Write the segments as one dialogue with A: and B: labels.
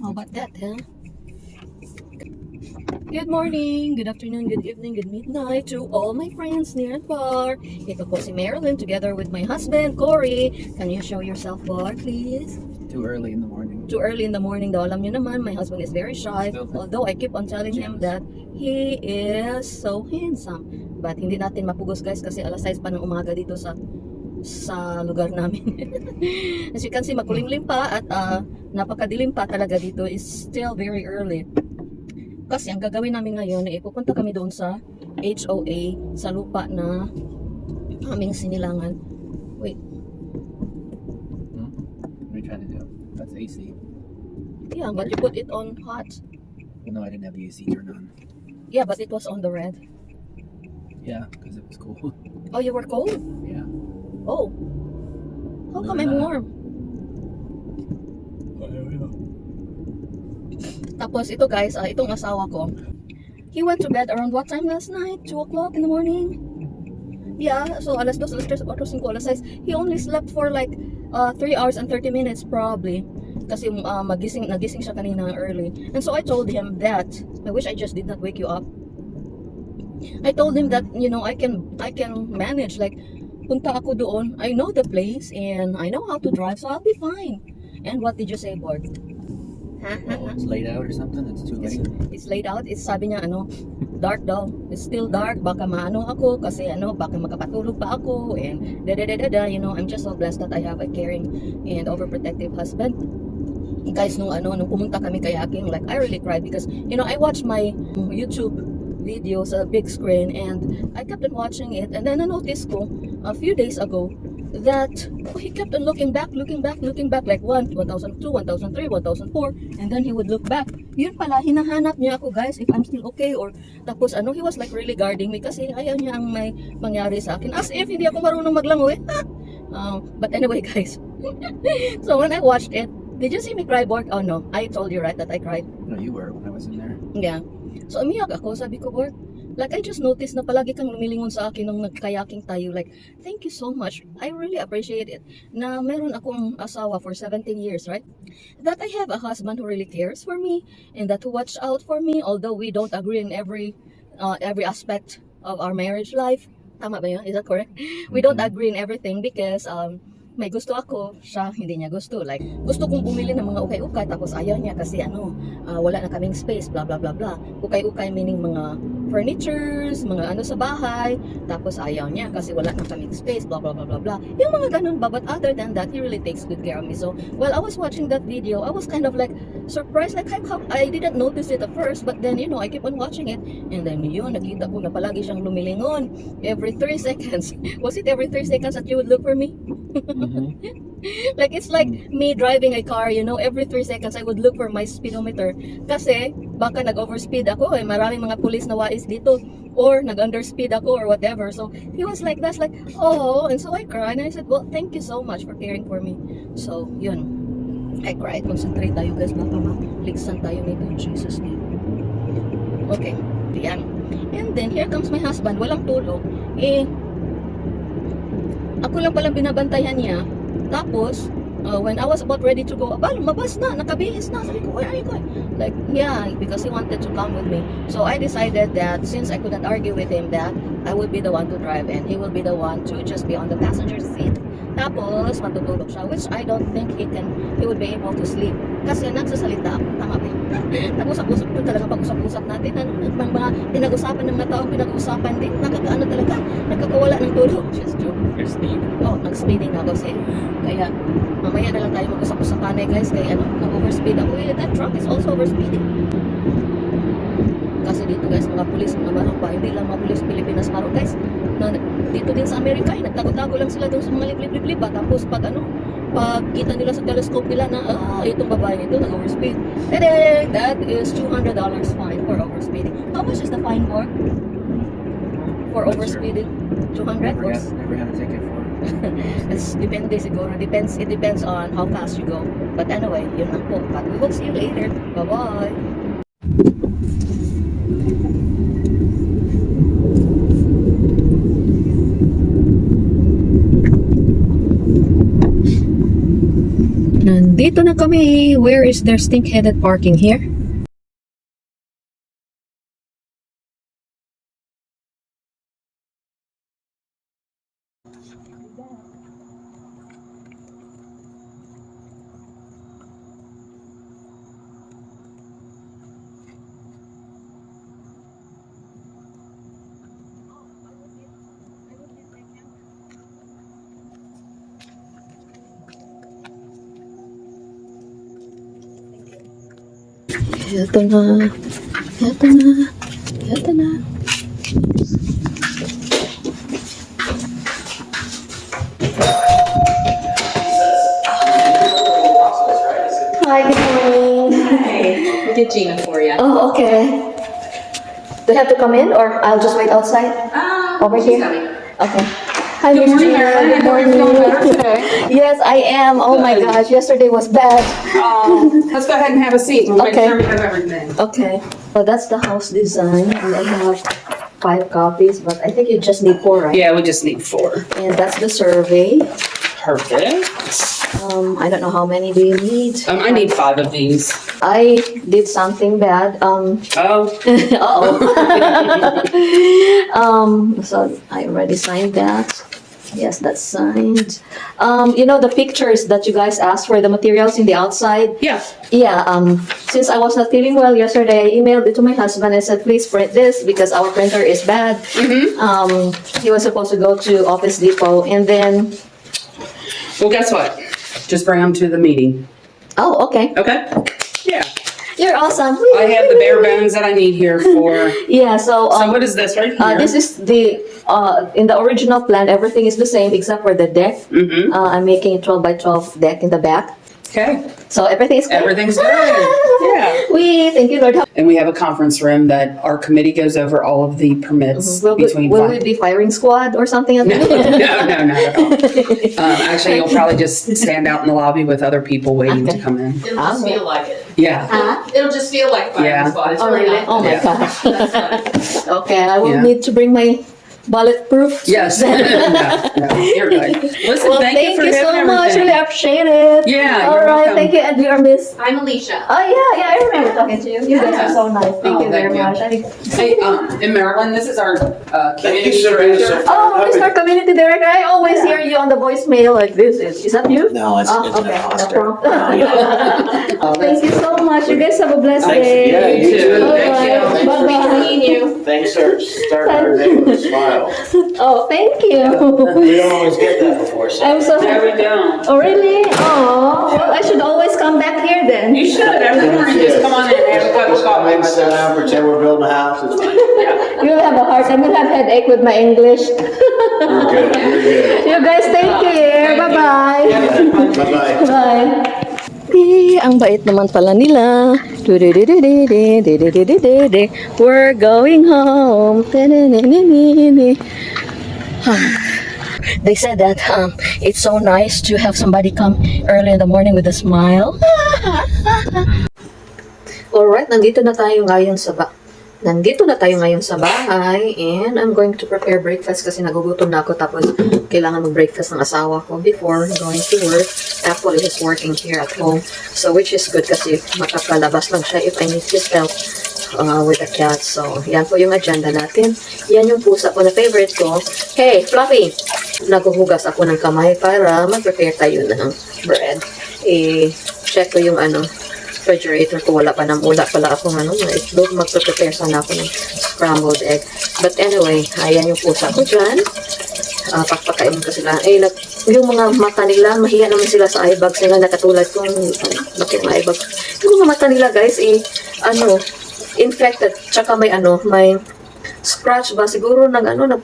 A: How about that, huh? Good morning, good afternoon, good evening, good midnight to all my friends near and far. Ito po si Marilyn together with my husband, Corey. Can you show yourself, Bar, please?
B: Too early in the morning.
A: Too early in the morning daw. Alam niyo naman, my husband is very shy. Although I keep on telling him that he is so handsome. But hindi natin mapugos guys kasi alas 6 pa ng umaga dito sa sa lugar namin. As you can see, makulimlim pa at uh, napakadilim pa talaga dito is still very early. Kasi ang gagawin namin ngayon, eh, pupunta kami doon sa HOA sa lupa na aming sinilangan. Wait,
B: Hmm? What are you trying to do? That's AC.
A: yeah, but you put it on hot.
B: No, I didn't have the AC turned on.
A: Yeah, but it was on the red.
B: Yeah, because it was cold.
A: Oh, you were cold?
B: yeah.
A: Oh. How come I'm warm? Tapos ito guys, ah, itong asawa ko, he went to bed around what time last night? 2 o'clock in the morning? Yeah, so alas 2, alas 3, 4, 5, alas 6. He only slept for like uh, 3 hours and 30 minutes probably. Kasi uh, magising, nagising siya kanina early. And so I told him that, I wish I just did not wake you up. I told him that, you know, I can, I can manage like, punta ako doon, I know the place and I know how to drive, so I'll be fine. And what did you say, Bord?
B: Oh, it's late out or something? It's too
A: It's,
B: late?
A: it's laid out. It's sabi niya, ano, dark daw. It's still dark. Baka maano ako kasi ano, baka makapatulog pa ako. And da da da da da. You know, I'm just so blessed that I have a caring and overprotective husband. Guys, nung ano, nung pumunta kami kayaking, like, I really cried because, you know, I watched my YouTube videos sa big screen and I kept on watching it and then I noticed ko a few days ago that he kept on looking back, looking back, looking back like 1, 1002, 1003, 1004 and then he would look back. Yun pala, hinahanap niya ako guys if I'm still okay or tapos ano, he was like really guarding me kasi ayaw niya ang may mangyari sa akin as if hindi ako marunong maglangoy. um, but anyway guys, so when I watched it, did you see me cry, Borg? Oh no, I told you right that I cried.
B: No, you were when I was in there.
A: Yeah. So umiyak ako, sabi ko, Bort, like I just noticed na palagi kang lumilingon sa akin nung nagkayaking tayo. Like, thank you so much. I really appreciate it. Na meron akong asawa for 17 years, right? That I have a husband who really cares for me and that who watch out for me although we don't agree in every uh, every aspect of our marriage life. Tama ba yun? Is that correct? We don't
B: Mhm.
A: agree in everything because um, may gusto ako, siya hindi niya gusto. Like, gusto kong bumili ng mga ukay-ukay tapos ayaw niya kasi ano, ah, wala na kaming space, blah blah blah blah. Ukay-ukay meaning mga furnitures, mga ano sa bahay, tapos ayaw niya kasi wala na kaming space, blah blah blah blah blah. Yung mga ganun ba, but other than that, he really takes good care of me. So, while I was watching that video, I was kind of like surprised, like how I didn't notice it at first, but then, you know, I keep on watching it, and then yun, nakita ko na palagi siyang lumilingon every 3 seconds. Was it every 3 seconds that you would look for me?
B: Mm-hmm.
A: like it's like me driving a car, you know, every 3 seconds I would look for my speedometer kasi baka nag-overspeed ako eh, maraming mga pulis na wais dito or nag-underspeed ako or whatever. So he was like that's like, oh, and so I cried and I said, well, thank you so much for caring for me. So, yun. I cried. Concentrate tayo guys, baka maligsan tayo nito Jesus name. Okay, yan. And then, here comes my husband, walang tulog. Eh, ako lang palang binabantayan niya. Tapos, uh, when I was about ready to go, aba, lumabas na, nakabihis na. Sabi ko, where are you going? Like, yeah, because he wanted to come with me. So, I decided that since I couldn't argue with him that I would be the one to drive and he will be the one to just be on the passenger seat. Tapos, matutulog siya, which I don't think he can, he would be able to sleep. Kasi nagsasalita ako, tama ba yun? Nag-usap-usap ito talaga pag-usap-usap natin. Ano, mga, mga pinag-usapan ng mga tao, pinag-usapan din. Nakakaano talaga, nakakawala ng tulog. Just joke.
B: Your speed.
A: Oh, nag-speeding ako kasi. Kaya, mamaya na lang tayo mag-usap-usap kanay guys. Kaya ano, nag-overspeed ako. Eh, that truck is also overspeeding. Kasi dito guys, mga pulis, mga marong pa. Hindi lang mga pulis Pilipinas marong guys. Na, dito din sa Amerika, eh, nagtago-tago lang sila doon sa mga liblib-liblib. ah. Tapos pag ano, pag kita nila sa telescope nila na, ah, itong babae ito, nag-overspeed. Tadang! That is $200 fine for overspeeding. How much is the fine for? For overspeeding? 200
B: Never got, never had a ticket for it.
A: It's depende siguro. Depends, it depends on how fast you go. But anyway, yun lang po. But we will see you later. Bye-bye. Nandito kami. Where is their stink-headed parking here? Ito na. Ito na. Ito na. Hi, good morning.
C: We'll get Gina for you.
A: Oh, okay. Do I have to come in or I'll just wait outside? Um, Over here? Okay. Hi,
C: Good
A: Miss
C: morning,
A: Gina.
C: Marilyn.
A: Good
C: I hope you're feeling
A: morning.
C: better today.
A: Yes, I am. Oh my
C: Good.
A: gosh, yesterday was bad.
C: Um, let's go ahead and have a seat. We'll make
A: Okay.
C: sure we have everything.
A: Okay. Well, that's the house design, and I have five copies, but I think you just need four, right?
C: Yeah, we just need four.
A: And that's the survey.
C: Perfect.
A: Um, I don't know how many do you need.
C: Um, I need five of these.
A: I did something bad. Um,
C: Oh,
A: uh-oh. um, so I already signed that. Yes, that's signed. Um, you know the pictures that you guys asked for the materials in the outside.
C: yeah.
A: Yeah, um, since I was not feeling well yesterday, I emailed it to my husband and said, please print this because our printer is bad.
C: Mm-hmm.
A: Um, he was supposed to go to Office Depot and then,
C: Well, guess what? Just bring them to the meeting.
A: oh, okay.
C: Okay? Yeah.
A: You're awesome.
C: I have the bare bones that I need here for.
A: Yeah, so,
C: So
A: um,
C: what is this right here?
A: uh, this is the, uh, in the original plan, everything is the same except for the deck.
C: Mm-hmm.
A: Uh, I'm making a 12 by 12 deck in the back.
C: Okay.
A: So everything's good.
C: Everything's good. Yeah.
A: We, thank you, Lord.
C: And we have a conference room that our committee goes over all of the permits
A: Will, we,
C: between.
A: will
C: fi-
A: we be firing squad or something?
C: No, no, no, not at all. Um, actually, you'll probably just stand out in the lobby with other people waiting to come in.
D: It'll just feel like it.
C: Yeah.
A: Huh?
D: It'll just feel like a
C: Yeah.
D: firing squad. It's
A: Oh,
D: really
A: really?
D: not.
A: Oh my
C: Yeah.
A: gosh.
D: That's fine.
A: Okay, I will
C: Yeah.
A: need to bring my bulletproof.
C: Yes. no, no, you're good. Listen,
A: Well,
C: thank, you for
A: so
C: having
A: much.
C: everything.
A: Really appreciate it.
C: Yeah,
A: All
C: you're
A: right.
C: welcome.
A: Thank you, and you are Miss.
D: I'm Alicia.
A: Oh yeah, yeah. I remember talking to you. You guys are so nice. Thank
C: Oh,
A: you very
C: thank
A: much. I-
C: Hey, um, in Maryland, this is our uh,
E: Thank you,
C: community director.
A: Oh, Mr. Community Director, I always hear you on the voicemail like this. Is, is that you?
E: No, it's,
A: Oh,
E: it's
A: okay.
E: an
A: No
E: Oscar.
A: problem.
C: Oh,
A: Thank you so much. You guys have a blessed
E: Thanks.
A: day.
E: Yeah, you too.
A: All
C: Thank
A: right.
C: you.
E: Thanks for
A: Bye-bye.
D: Seeing you.
E: Thanks for starting our day with a smile.
A: Oh, thank you.
E: We don't always get that before, so.
A: I'm so
C: There we go.
A: Oh, really? Oh, well, I should always come back here then.
C: You should every morning just come on in and have a cup of
E: Just come
C: coffee.
E: in, sit down, pretend we're building a house. It's fine.
A: You'll have a hard time. You'll have headache with my English.
E: We're good, we're good.
A: You guys take care. Bye-bye.
E: Bye-bye.
A: Bye. Grabe, ang bait naman pala nila. We're going home. They said that um, it's so nice to have somebody come early in the morning with a smile. Alright, nandito na tayo ngayon sa ba Nandito na tayo ngayon sa bahay and I'm going to prepare breakfast kasi nagugutom na ako tapos kailangan mag-breakfast ng asawa ko before going to work. Actually, he's working here at home. So, which is good kasi makapalabas lang siya if I need his help uh, with the cat. So, yan po yung agenda natin. Yan yung pusa ko na favorite ko. Hey, Fluffy! Naguhugas ako ng kamay para mag-prepare tayo ng bread. Eh, check ko yung ano, refrigerator ko wala pa nang wala pala akong ano itlog. Magpe-prepare sana ako ng scrambled egg. But anyway ayan yung pusa ko dyan. Uh, pakpakainin ko sila. Eh nag, yung mga mata nila mahiya naman sila sa eye bags nila na katulad kong ano, bakit mga eye yung mga mata nila guys eh ano infected. Tsaka may ano may scratch ba? Siguro nag ano nag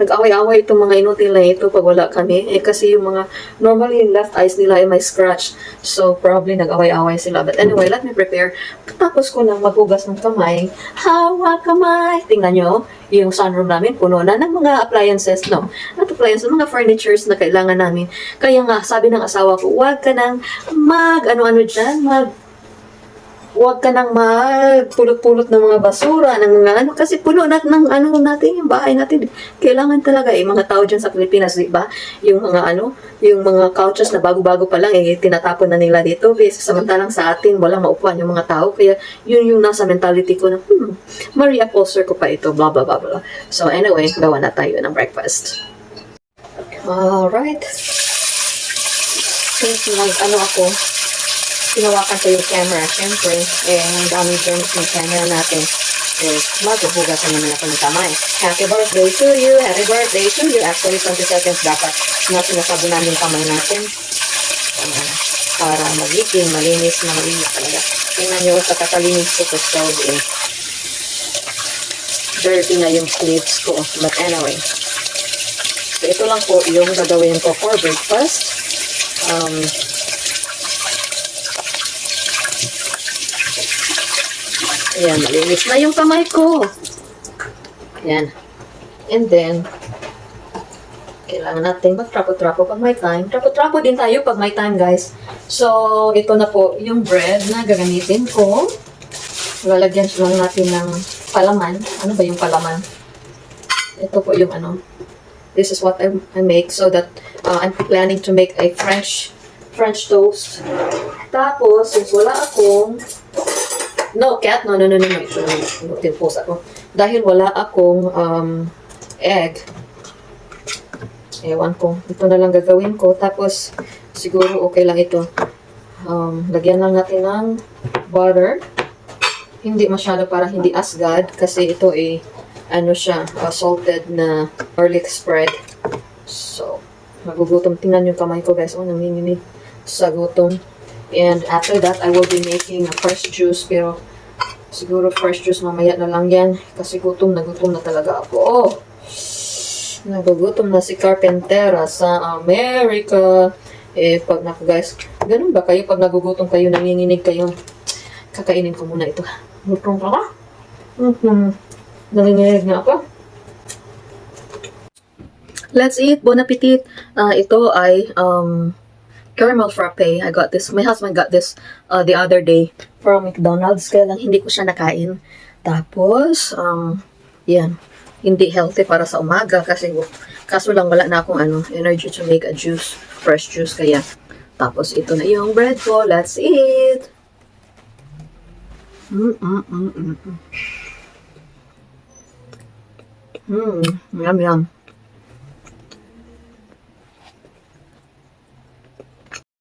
A: nag-away-away itong mga inutil na ito pag wala kami. Eh kasi yung mga, normally yung left eyes nila ay may scratch. So probably nag-away-away sila. But anyway, let me prepare. Tapos ko nang maghugas ng kamay. Hawa kamay! Tingnan nyo, yung sunroom namin puno na ng mga appliances, no? Not appliances, mga furnitures na kailangan namin. Kaya nga, sabi ng asawa ko, huwag ka nang mag, ano-ano dyan, mag huwag ka nang magpulot-pulot ng mga basura, ng mga ano, kasi puno na ng ano natin, yung bahay natin. Kailangan talaga, eh, mga tao dyan sa Pilipinas, di ba? Yung mga ano, yung mga couches na bago-bago pa lang, eh, tinatapon na nila dito. Eh, samantalang sa atin, walang maupuan yung mga tao. Kaya, yun yung nasa mentality ko na, hmm, Maria Poster ko pa ito, blah, blah, blah, blah. So, anyway, gawa na tayo ng breakfast. Alright. Since nag, ano ako, tinawakan ko yung camera, syempre, eh, ang daming germs ng camera natin. Eh, maghuhugasan naman ako ng kamay. Happy birthday to you! Happy birthday to you! Actually, 20 seconds dapat na sinasabunan yung kamay natin. Ah, para magiging malinis na malinis talaga. Tingnan nyo sa kakalinis ko sa stove eh. Dirty na yung sleeves ko. But anyway. So, ito lang po yung gagawin ko for breakfast. Um, Ayan, malinis na yung kamay ko. Ayan. And then, kailangan natin mag-trapo-trapo pag may time. Trapo-trapo din tayo pag may time, guys. So, ito na po yung bread na gagamitin ko. Lalagyan lang natin ng palaman. Ano ba yung palaman? Ito po yung ano. This is what I, I make so that uh, I'm planning to make a French French toast. Tapos, since wala akong No, cat. No, no, no, no, no. Na yung post ako. Dahil wala akong um, egg. Ewan ko. Ito na lang gagawin ko. Tapos, siguro okay lang ito. Um, lagyan lang natin ng butter. Hindi masyado para hindi asgad. Kasi ito eh, ano siya, uh, salted na garlic spread. So, magugutom. Tingnan yung kamay ko guys. Oh, nanginginig sa gutom. And after that, I will be making a fresh juice. Pero siguro fresh juice mamaya na lang yan. Kasi gutom na na talaga ako. Oh! Nagugutom na si Carpentera sa America. Eh, pag naku guys, ganun ba kayo? Pag nagugutom kayo, nanginginig kayo. Kakainin ko muna ito. Gutom ka ba? Mm-hmm. Nanginginig na ako. Let's eat. Bon appetit. Ah, ito ay um, caramel frappe. I got this. My husband got this uh, the other day from McDonald's. Kaya lang hindi ko siya nakain. Tapos, um, yan. Hindi healthy para sa umaga kasi kaso lang wala na akong ano, energy to make a juice, fresh juice kaya. Tapos ito na yung bread ko. Let's eat. Mm mm mm mm. Mm, yum yum.